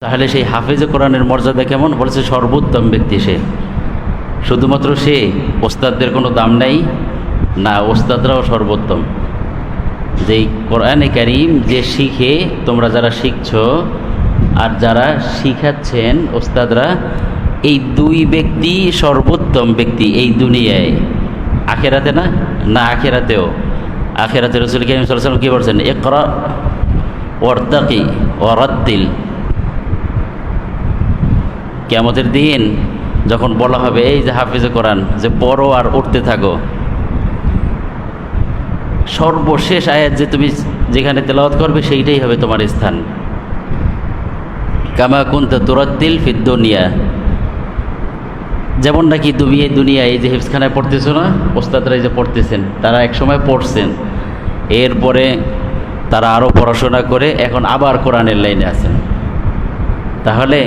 তাহলে সেই হাফেজে কোরআনের মর্যাদা কেমন? বলেছে সর্বোত্তম ব্যক্তি সে। শুধুমাত্র সে, ওস্তাদদের কোনো দাম নেই। না, ওস্তাদরাও সর্বোত্তম। যে এই কোরআনে কারিম যে শিখে তোমরা যারা শিখছ আর যারা শিখাচ্ছেন ওস্তাদরা, এই দুই ব্যক্তি সর্বোত্তম ব্যক্তি এই দুনিয়ায়। আখেরাতে না? না, আখেরাতেও। আখেরাতে রসুল সাল্লাম কী বলছেন? একরা ওয়ার্তাকি ওয়ারাদ্দিল কেমতের দিন যখন বলা হবে, এই যে হাফিজে কোরআন, যে পড়ো আর উঠতে থাকো। সর্বশেষ আয়াত যে তুমি যেখানে তেলাওয়াত করবে, সেইটাই হবে তোমার স্থান। কামা কুন্ত তুরাদ্দিল ফিদ্দুনিয়া যেমন নাকি তুমি এই দুনিয়ায় এই যে হিফসখানায় পড়তেছো না, ওস্তাদরা এই যে পড়তেছেন, তারা একসময় পড়ছেন। এরপরে তারা আরও পড়াশোনা করে এখন আবার কোরআনের লাইনে আছেন। তাহলে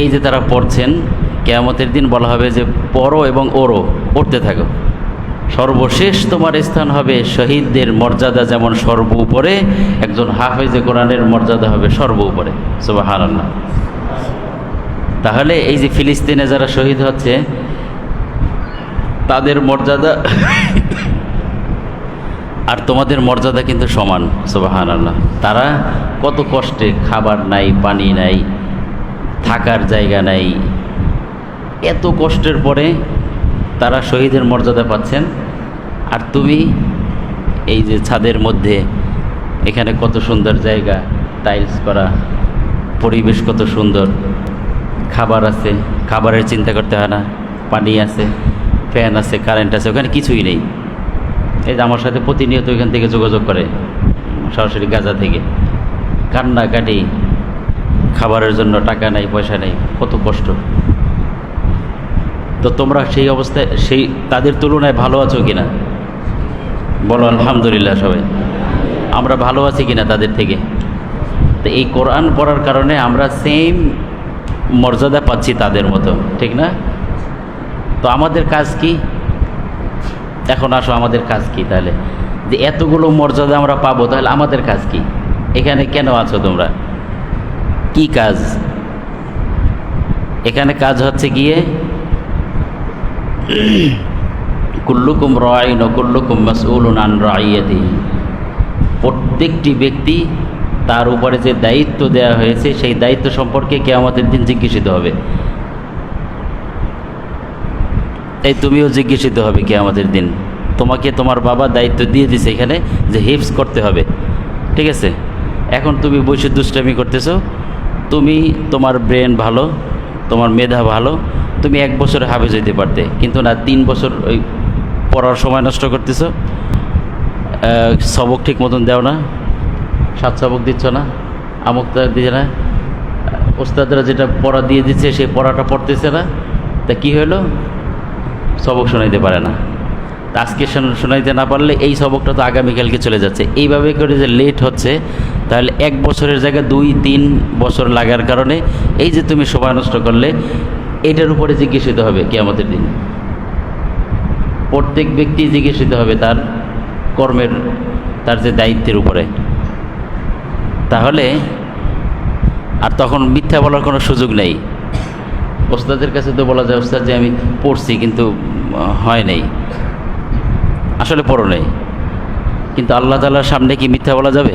এই যে তারা পড়ছেন, কেয়ামতের দিন বলা হবে যে পড়ো এবং ওরো পড়তে থাকো। সর্বশেষ তোমার স্থান হবে শহীদদের মর্যাদা যেমন সর্ব উপরে একজন হাফেজে কোরআনের মর্যাদা হবে সর্ব উপরে সুবাহান আল্লাহ তাহলে এই যে ফিলিস্তিনে যারা শহীদ হচ্ছে, তাদের মর্যাদা আর তোমাদের মর্যাদা কিন্তু সমান সুবাহান আল্লাহ তারা কত কষ্টে খাবার নাই, পানি নাই থাকার জায়গা নাই। এত কষ্টের পরে তারা শহীদের মর্যাদা পাচ্ছেন। আর তুমি এই যে ছাদের মধ্যে এখানে কত সুন্দর জায়গা, টাইলস করা, পরিবেশ কত সুন্দর। খাবার আছে, খাবারের চিন্তা করতে হয় না। পানি আছে, ফ্যান আছে, কারেন্ট আছে, ওখানে কিছুই নেই। এই যে আমার সাথে প্রতিনিয়ত এখান থেকে যোগাযোগ করে, সরাসরি গাজা থেকে। কান্নাকাটি খাবারের জন্য টাকা নাই, পয়সা নেই, কত কষ্ট। তো তোমরা সেই অবস্থায়, সেই, তাদের তুলনায় ভালো আছো কিনা? বলো, আলহামদুলিল্লাহ সবাই। আমরা ভালো আছি কিনা তাদের থেকে? তো এই কোরআন পড়ার কারণে আমরা সেম মর্যাদা পাচ্ছি তাদের মতো, ঠিক না? তো আমাদের কাজ কি? এখন আসো, আমাদের কাজ কি তাহলে? যে এতগুলো মর্যাদা আমরা পাবো, তাহলে আমাদের কাজ কি? এখানে কেন আছো তোমরা? কি কাজ? এখানে কাজ হচ্ছে গিয়ে কুল্লুকুম রায়ন কুল্লুকুম মাসউলুন আন রাইয়াতি। প্রত্যেকটি ব্যক্তি তার উপরে যে দায়িত্ব দেওয়া হয়েছে, সেই দায়িত্ব সম্পর্কে কে আমাদের দিন জিজ্ঞাসিত হবে। এই তুমিও জিজ্ঞাসিত হবে কে আমাদের দিন। তোমাকে তোমার বাবা দায়িত্ব দিয়ে দিছে এখানে যে হিপস করতে হবে। ঠিক আছে? এখন তুমি বসে দুষ্টামি করতেছো। তুমি তোমার ব্রেন ভালো, তোমার মেধা ভালো, তুমি এক বছরে হাফেজ হইতে পারতে। কিন্তু না, তিন বছর ওই পড়ার সময় নষ্ট করতেছো সবক ঠিক মতন দেও না, সাত সবক দিচ্ছ না আমুকটা দিচ্ছে না। ওস্তাদরা যেটা পড়া দিয়ে দিচ্ছে সেই পড়াটা পড়তেছে না। তা কী হলো সবক শোনাইতে পারে না। আজকে শোনাইতে না পারলে এই সবকটা তো আগামীকালকে চলে যাচ্ছে। এইভাবে করে যে লেট হচ্ছে তাহলে এক বছরের জায়গায় দুই, তিন বছর লাগার কারণে এই যে তুমি সময় নষ্ট করলে, এটার উপরে জিজ্ঞাসিত হবে কে আমাদের দিন। প্রত্যেক ব্যক্তি জিজ্ঞাসিত হবে তার কর্মের, তার যে দায়িত্বের উপরে। তাহলে, আর তখন মিথ্যা বলার কোনো সুযোগ নেই। ওস্তাদের কাছে তো বলা যায়, ওস্তাদ যে আমি পড়ছি, কিন্তু, হয় নাই। আসলে পড়ো নেই। কিন্তু আল্লাহ তালার সামনে কি মিথ্যা বলা যাবে?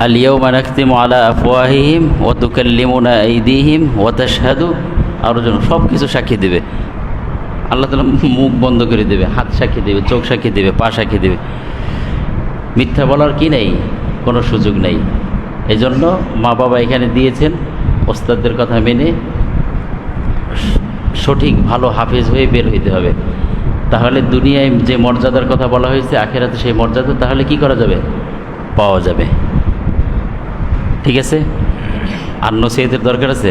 আলা আফওয়াহিহিম ওয়া তুকাল্লিমুনা আইদিহিম ওয়া তাশহাদু আরজন সব কিছু সাক্ষী দেবে আল্লাহ তালা মুখ বন্ধ করে দেবে হাত সাক্ষী দেবে চোখ সাক্ষী দেবে পা সাক্ষী দেবে মিথ্যা বলার কি নেই কোনো সুযোগ নেই এই জন্য মা বাবা এখানে দিয়েছেন ওস্তাদদের কথা মেনে সঠিক ভালো হাফেজ হয়ে বের হইতে হবে তাহলে দুনিয়ায় যে মর্যাদার কথা বলা হয়েছে, আখেরাতে সেই মর্যাদা, তাহলে কি করা যাবে? পাওয়া যাবে। ঠিক আছে? আর নসিহতের দরকার আছে?